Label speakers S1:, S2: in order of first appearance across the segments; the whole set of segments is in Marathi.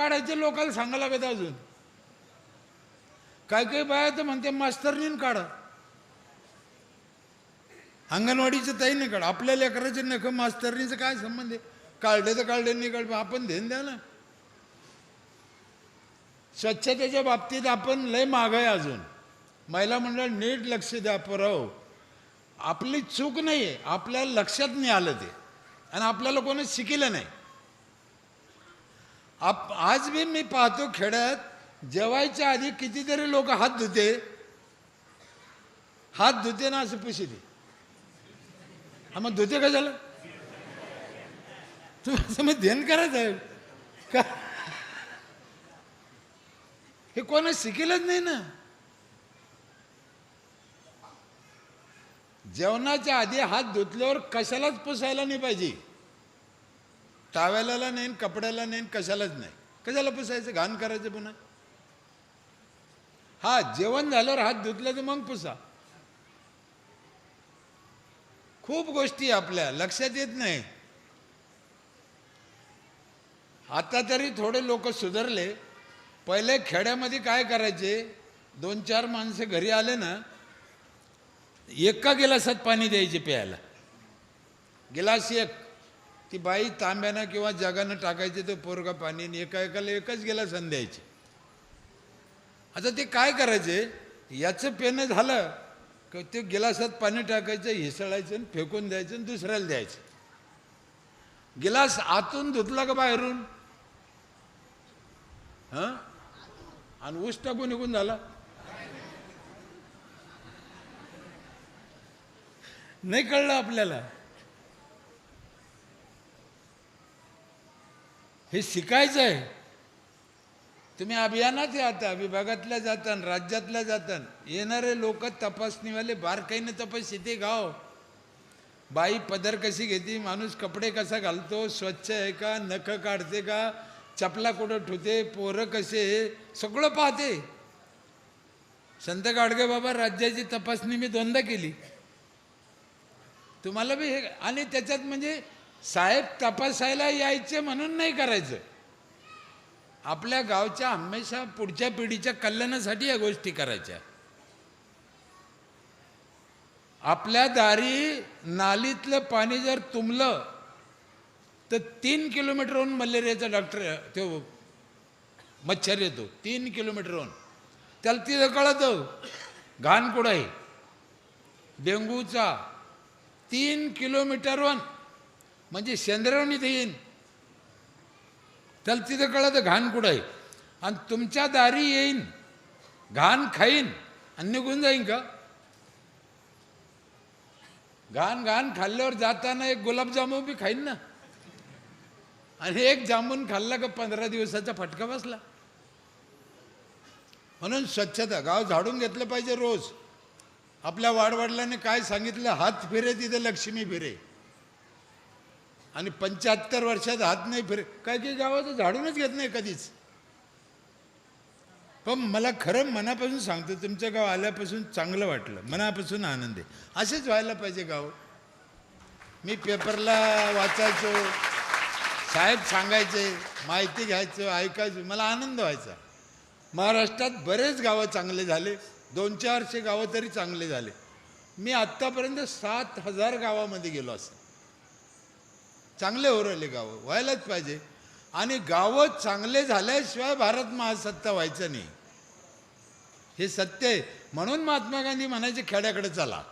S1: काढायचे लोकांना सांगायला लागत अजून. काय काही बाया तर म्हणते मास्तरनीन काढा. अंगणवाडीचं ताई नाही काढ. आपल्या लेकराचे नख मास्तरनीचं काय संबंध आहे? काढले तर काढले नाही काढ आपण ध्यान द्या ना. स्वच्छतेच्या बाबतीत आपण लय माग आहे अजून. महिला मंडळ नीट लक्ष द्या पुरव आपली चूक नाही आहे आपल्याला लक्षात नाही आलं ते. आणि आपल्याला कोणी शिकलं नाही. आप आज बी मी पाहतो खेड्यात जेवायच्या आधी कितीतरी लोक हात धुते. हात धुते ना असं पुशीते हा मग धुते का झालं तुम्ही असं मग ध्यान करायचं आहे का? हे कोणा शिकेलच नाही ना. जेवणाच्या आधी हात धुतल्यावर कशालाच पुसायला नाही पाहिजे. टावेलाला नाही कपड्याला नाही कशालाच नाही. कशाला पुसायचं? घाण करायचं पुन्हा. हा जेवण झाल्यावर हात धुतलं तर मग पुसा. खूप गोष्टी आपल्या लक्षात येत नाही. आता तरी थोडे लोक सुधारले. पहिले खेड्यामध्ये काय करायचे? दोन चार माणसं घरी आले ना एका गिलासात पाणी द्यायचे प्यायला. गिलास एक. ती बाई तांब्यानं किंवा जगानं टाकायचे तो पोरगा पाणी एका एकाला एकच गेला संध्यायची आता ते काय करायचे? याचं पेनं झालं की ते गिलासात पाणी टाकायचं हिसळायचं आणि फेकून द्यायचं आणि दुसऱ्याला द्यायचं. गिलास आतून धुतला का बाहेरून? हां? आणि ऊस टाकून निघून झाला. नाही कळलं आपल्याला. हे शिकायचं आहे. तुम्ही अभियानात आता विभागातल्या जातान राज्यातल्या जातान. येणारे लोक तपासणीवाले बारकाईने तपास येते गाव. बाई पदर कशी घेते माणूस कपडे कसा घालतो स्वच्छ आहे का नख काढते का चपला कुठं ठेवते पोरं कसे सगळं पाहते. संत गाडगे बाबा राज्याची तपासणी मी दोनदा केली. तुम्हाला बी हे आणि त्याच्यात म्हणजे साहेब तपासायला यायचे म्हणून नाही करायचं. आपल्या गावच्या हमेशा पुढच्या पिढीच्या कल्याणासाठी या गोष्टी करायच्या. आपल्या दारी नालीतलं पाणी जर तुंबलं तर तीन किलोमीटरहून मलेरियाचा डॉक्टर तो मच्छर येतो. तीन किलोमीटरहून. त्याला तिथं कळतं घाण कुठं आहे? डेंगूचा. तीन किलोमीटरवर म्हणजे शेंद्रवणी येईन. त्याला तिथं कळतं घाण कुठं आहे? आणि तुमच्या दारी येईन. घाण खाईन. आणि निघून जाईन का? घाण घाण खाल्ल्यावर जाताना एक गुलाबजामुन बी खाईन ना? आणि एक जामून खाल्ला का पंधरा दिवसाचा फटका बसला? म्हणून स्वच्छता गाव झाडून घेतलं पाहिजे रोज. आपल्या वाडवडल्याने काय सांगितलं? हात फिरे तिथे लक्ष्मी फिरे. आणि पंच्याहत्तर वर्षात हात नाही फिर काय काही गावाचं झाडूनच घेत नाही कधीच. पण मला खरं मनापासून सांगतो तुमचं गाव आल्यापासून चांगलं वाटलं मनापासून आनंद आहे. असेच व्हायला पाहिजे गाव. मी पेपरला वाचायचो साहेब सांगायचे माहिती घ्यायचं ऐकायचं मला आनंद व्हायचा. महाराष्ट्रात बरेच गावं चांगले झाले दोन चारशे गावं तरी चांगले झाले. मी आत्तापर्यंत सात हजार गावामध्ये गेलो असं चांगले हो राहिले गावं व्हायलाच पाहिजे. आणि गावं चांगले झाल्याशिवाय भारत महासत्ता व्हायचं नाही. हे सत्य आहे. म्हणून महात्मा गांधी म्हणायचे खेड्याकडे चला.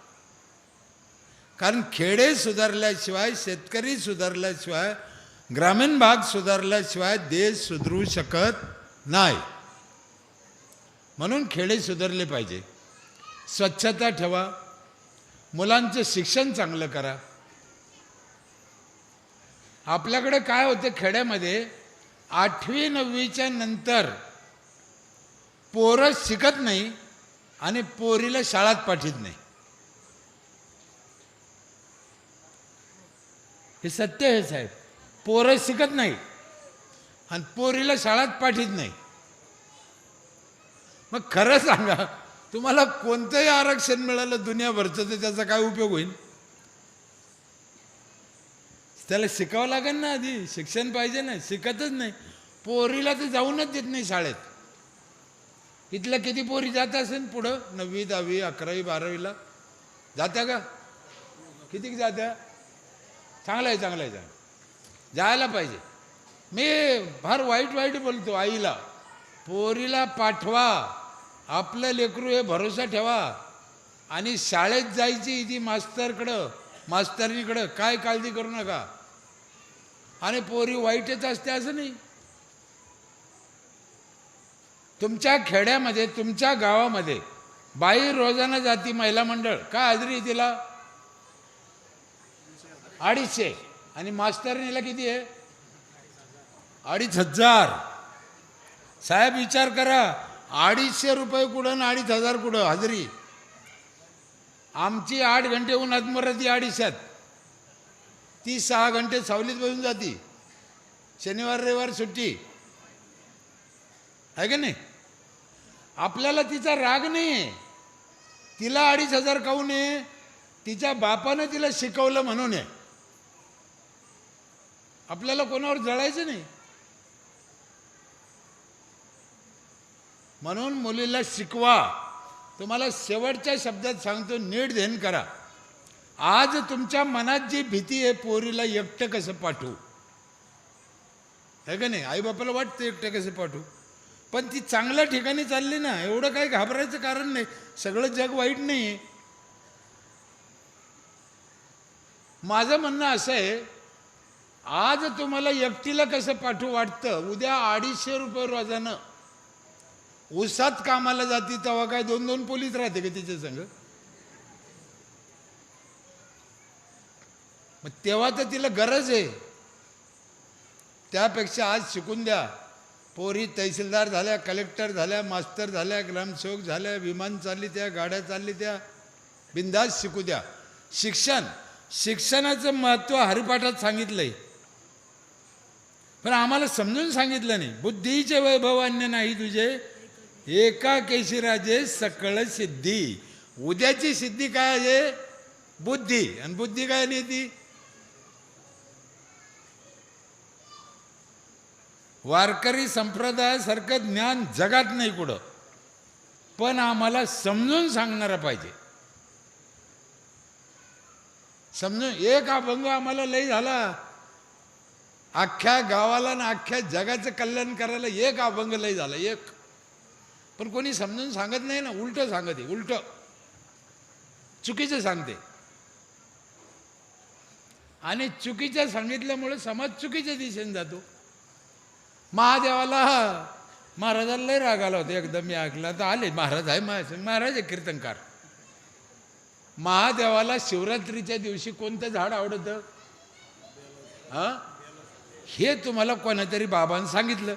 S1: कारण खेडे सुधारल्याशिवाय शेतकरी सुधारल्याशिवाय ग्रामीण भाग सुधारल्याशिवाय देश सुधरू शकत नाही. म्हणून खेडे सुधारले पाहिजे. स्वच्छता ठेवा. मुलांचं शिक्षण चांगलं करा. आपल्याकडे काय होतं खेड्यामध्ये? आठवी नववीच्या नंतर पोरं शिकत नाही आणि पोरीला शाळात पाठीत नाही. हे सत्य आहे साहेब. पोरं शिकत नाही आणि पोरीला शाळात पाठीत नाही. मग खरं सांगा तुम्हाला कोणतंही आरक्षण मिळालं दुनियाभरचं तर त्याचा काय उपयोग होईल? त्याला शिकावं लागेल ना आधी. शिक्षण पाहिजे ना शिकतच नाही. पोरीला तर जाऊनच देत नाही शाळेत. इथल्या किती पोरी जात असेल पुढं? नववी दहावी अकरावी बारावीला. जात्या का? किती जात्या? चांगलं आहे चांगलं आहे चांगलं जायला पाहिजे. मी फार वाईट वाईट बोलतो आईला. पोरीला पाठवा. आपलं लेकरू हे भरोसा ठेवा. आणि शाळेत जायची ती मास्तरकडं मास्तरणीकडं काय काळजी करू नका. आणि पोरी वाईटच असते असं नाही. तुमच्या खेड्यामध्ये तुमच्या गावामध्ये बाई रोजाना जाती महिला मंडळ. का हजरी आहे तिला? अडीचशे. आणि मास्तरणीला किती आहे? अडीच हजार. साहेब विचार करा. अडीचशे रुपये कुठं आणि अडीच हजार कुठं? हजरी. आमची आठ घंटे होऊन आत्मराती अडीचशात. ती सहा घंटे सावलीत बसून जाती. शनिवार रविवार सुट्टी. आहे का नाही? आपल्याला तिचा राग नाही आहे तिला अडीच हजार काऊन आहे तिच्या बापानं तिला शिकवलं म्हणून आहे. आपल्याला कोणावर जळायचं नाही. म्हणून मुलीला शिकवा. तुम्हाला शेवटच्या शब्दात सांगतो नीट ध्यान करा. आज तुमच्या मनात जी भीती आहे पोरीला एकटं कसं पाठवू? आहे का नाही? आईबापाला वाटतं एकटं कसं पाठवू? पण ती चांगल्या ठिकाणी चालली ना एवढं काही घाबरायचं कारण नाही. सगळं जग वाईट नाही आहे माझं म्हणणं असं आहे आज तुम्हाला एकटीला कसं पाठवू वाटतं? उद्या अडीचशे रुपये रोजानं. उसात कामाला जाती तेव्हा काय दोन दोन पोलीस राहते का तिच्या संग? मग तेव्हा तर तिला गरज आहे. त्यापेक्षा आज शिकून द्या. पोरी तहसीलदार झाल्या कलेक्टर झाल्या मास्तर झाल्या ग्रामसेवक झाल्या विमान चालली त्या गाड्या चालली त्या. बिंदास शिकू द्या. शिक्षण शिक्षणाचं महत्त्व हरिपाठात आहे पण आम्हाला समजून सांगितलं नाही. बुद्धीचे वैभव अन्य नाही तुझे. एका केशीराजे सकळ सिद्धी. उद्याची सिद्धी काय आहे? बुद्धी. आणि बुद्धी काय नाही ती वारकरी संप्रदायासारखं ज्ञान जगात नाही कुठं. पण आम्हाला समजून सांगणारा पाहिजे. समजून एक अभंग आम्हाला लय झाला. अख्ख्या गावाला ना अख्ख्या जगाचं कल्याण करायला एक अभंग लय झाला एक. पण कोणी समजून सांगत नाही ना उलट सांगते उलट. चुकीचं सांगते. आणि चुकीचं सांगितल्यामुळे समाज चुकीच्या दिशेने जातो. महादेवाला महाराजाला लय राग आला होता. एकदम मी ऐकला तर आले. महाराज आहे महाराज महाराज आहे कीर्तनकार. महादेवाला शिवरात्रीच्या दिवशी कोणतं झाड आवडतं? हां? हे तुम्हाला कोणातरी बाबांनी सांगितलं.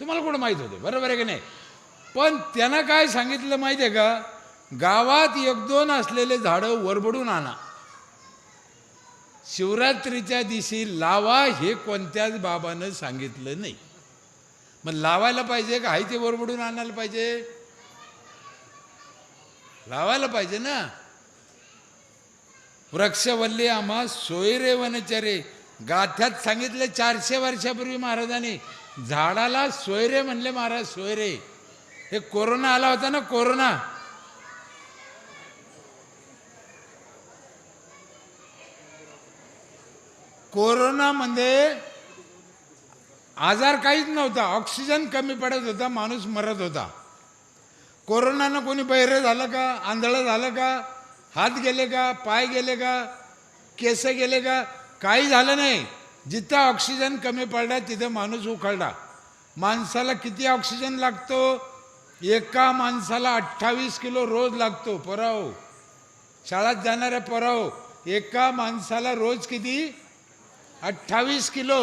S1: तुम्हाला कुठं माहीत होतं? बरोबर आहे की नाही? पण त्यांना काय सांगितलं माहिती आहे का? गावात एक दोन असलेले झाडं वरबडून आणा. शिवरात्रीच्या दिवशी लावा हे कोणत्याच बाबानं सांगितलं नाही. मग लावायला पाहिजे का? हाय ते वरबडून आणायला पाहिजे? लावायला पाहिजे ना? वृक्षवल्ली आम्हा सोयरे वनचरे. गाथ्यात सांगितले चारशे वर्षापूर्वी महाराजांनी. झाडाला सोयरे म्हणले महाराज सोयरे. हे कोरोना आला होता ना कोरोना. कोरोनामध्ये म्हणजे आजार काहीच नव्हता. ऑक्सिजन कमी पडत होता माणूस मरत होता. कोरोनानं कोणी बहिरे झालं का? आंधळं झालं का? हात गेले का? पाय गेले का? केस गेले का? काही झालं नाही. जिथं ऑक्सिजन कमी पडला तिथं माणूस उखळला माणसाला किती ऑक्सिजन लागतो? एका माणसाला अठ्ठावीस किलो रोज लागतो पराव शाळेत जाणाऱ्या पराव एका माणसाला रोज किती? अठ्ठावीस किलो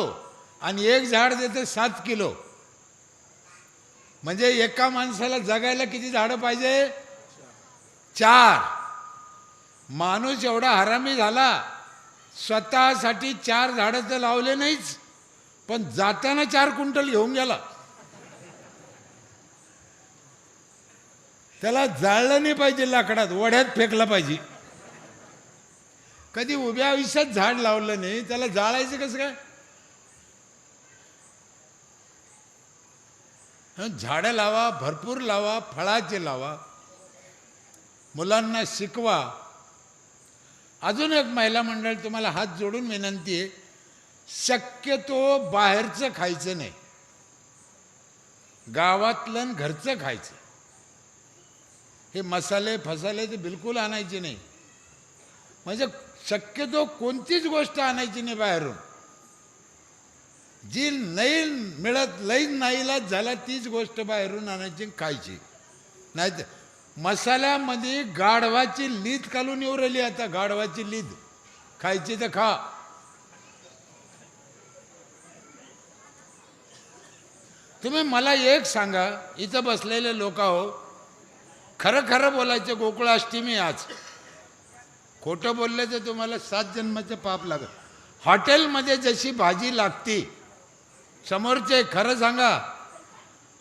S1: आणि एक झाड देतं सात किलो. म्हणजे एका माणसाला जगायला किती झाडं पाहिजे? चार. माणूस एवढा हरामी झाला स्वतःसाठी चार झाडं तर लावले नाहीच पण जाताना चार क्विंटल घेऊन गेला. त्याला जाळलं नाही पाहिजे लाकडात वड्यात फेकला पाहिजे. कधी उभ्या आयुष्यात झाड लावलं नाही त्याला जाळायचं कसं काय? झाडं लावा भरपूर लावा फळाचे लावा. मुलांना शिकवा. अजून एक महिला मंडळ तुम्हाला हात जोडून विनंती आहे शक्यतो बाहेरचं खायचं नाही. गावातलं घरचं खायचं. हे मसाले फसाले ते बिलकुल आणायचे नाही. म्हणजे शक्यतो कोणतीच गोष्ट आणायची नाही बाहेरून. जी नाही मिळत लई नाहीला झाला तीच गोष्ट बाहेरून आणायची खायची. नाही तर मसाल्यामध्ये गाढवाची लीद घालून येऊ राहिली आता गाढवाची लीद. खायची तर खा. तुम्ही मला एक सांगा इथं बसलेले लोक हो खरं खरं बोलायचं गोकुळाष्टमी आज. खोटं बोललं तर तुम्हाला सात जन्माचं पाप लागत हॉटेलमध्ये जशी भाजी लागती समोरचे खरं सांगा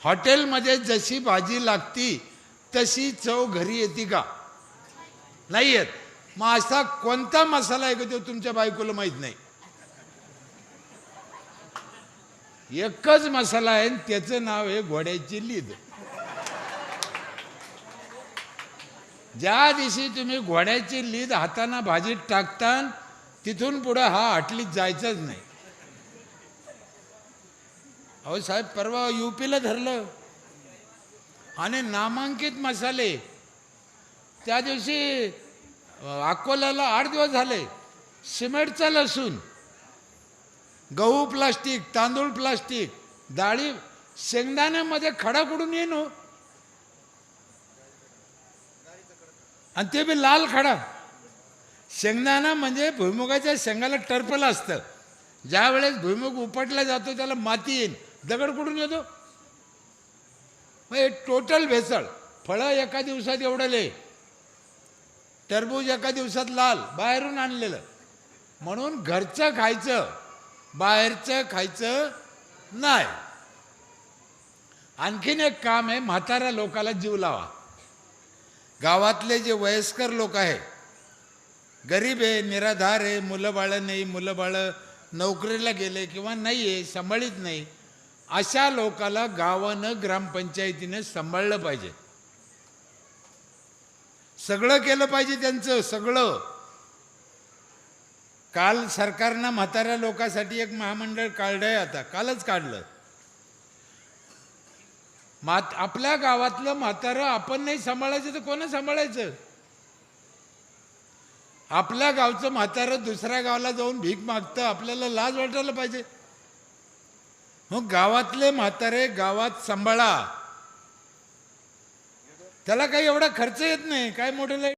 S1: हॉटेलमध्ये जशी भाजी लागती तशी चव घरी येते का? नाही येत. मग असा कोणता मसाला आहे का तो तुमच्या बायकोला माहीत नाही? एकच मसाला आहे आणि त्याचं नाव आहे घोड्याची लीद. ज्या दिवशी तुम्ही घोड्याची लीद हाताना भाजीत टाकता तिथून पुढं हा हाटलीत जायचंच नाही. अहो साहेब परवा युपीला धरलं. आणि नामांकित मसाले. त्या दिवशी अकोल्याला आठ दिवस झाले. सिमेंटचा लसूण गहू प्लास्टिक तांदूळ प्लास्टिक डाळी शेंगदाण्यामध्ये खडा कुडून येईन आणि ते बी लाल खडा. शेंगदाणा म्हणजे भुईमुगाच्या शेंगाला टर्पल असतं. ज्या वेळेस भुईमुग उपटला जातो त्याला माती येईल. दगड कुठून येतो? मग हे टोटल भेसळ. फळं एका दिवसात एवढले टरबूज एका दिवसात लाल बाहेरून आणलेलं. म्हणून घरचं खायचं बाहेरचं खायचं नाही. आणखीन एक काम आहे म्हाताऱ्या लोकाला जीव लावा. गावातले जे वयस्कर लोक आहे गरीब आहे निराधार आहे मुलं बाळं नाही मुलं बाळं नोकरीला गेले किंवा नाही आहे सांभाळीत नाही अशा लोकाला गावानं ग्रामपंचायतीनं सांभाळलं पाहिजे. सगळं केलं पाहिजे त्यांचं सगळं. काल सरकारनं म्हाताऱ्या लोकांसाठी एक महामंडळ काढलं आहे आता कालच काढलं. मात आपल्या गावातलं म्हातारं आपण नाही सांभाळायचं तर कोणा सांभाळायचं? आपल्या गावचं म्हातारं दुसऱ्या गावाला जाऊन भीक मागतं आपल्याला लाज वाटायला पाहिजे. मग गावातले म्हातारे गावात सांभाळा. त्याला काही एवढा खर्च येत नाही काय मोठं